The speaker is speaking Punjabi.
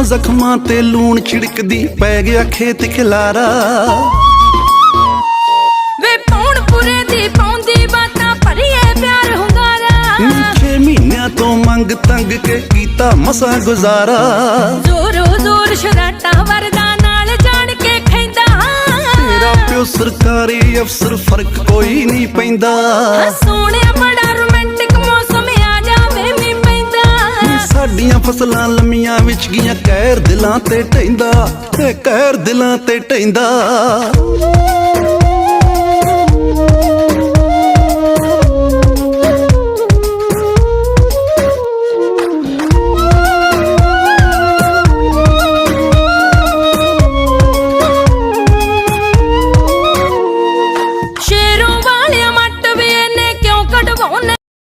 ਜਦੋਂ ਜ਼ਖਮਾਂ ਤੇ ਲੂਣ ਛਿੜਕਦੀ ਪੈ ਗਿਆ ਖੇਤ ਖਿਲਾਰਾ? ਵੇ ਪੌਣ ਪੁਰੇ ਦੀ ਪੌਂਦੀ ਬਾਤਾਂ ਭਰੀਏ ਪਿਆਰ ਹੁੰਗਾਰਾ। ਛੇ ਮਹੀਨਿਆਂ ਤੋਂ ਮੰਗ ਤੰਗ ਕੇ ਕੀਤਾ ਮਸਾ ਗੁਜ਼ਾਰਾ। ਜ਼ੋਰੋ ਜ਼ੋਰ ਸ਼ਰਾਟਾ ਵਰਦਾ ਨਾਲ ਜਾਣ ਕੇ ਖੈਂਦਾ। ਤੇਰਾ ਪਿਓ ਸਰਕਾਰੀ ਅਫਸਰ ਫ਼ਰਕ ਕੋਈ ਨਹੀਂ ਪੈਂਦਾ। ਸੋਹਣਿਆ ਫਸਲਾਂ ਲੰਮੀਆਂ ਵਿੱਚ ਗੀਆਂ ਕਹਿਰ ਦਿਲਾਂ ਤੇ ਟੈਂਦਾ ਤੇ ਕਹਿਰ ਦਿਲਾਂ ਤੇ ਟੈਂਦਾ ਸ਼ੇਰੋਂ ਵਾਲਿਆ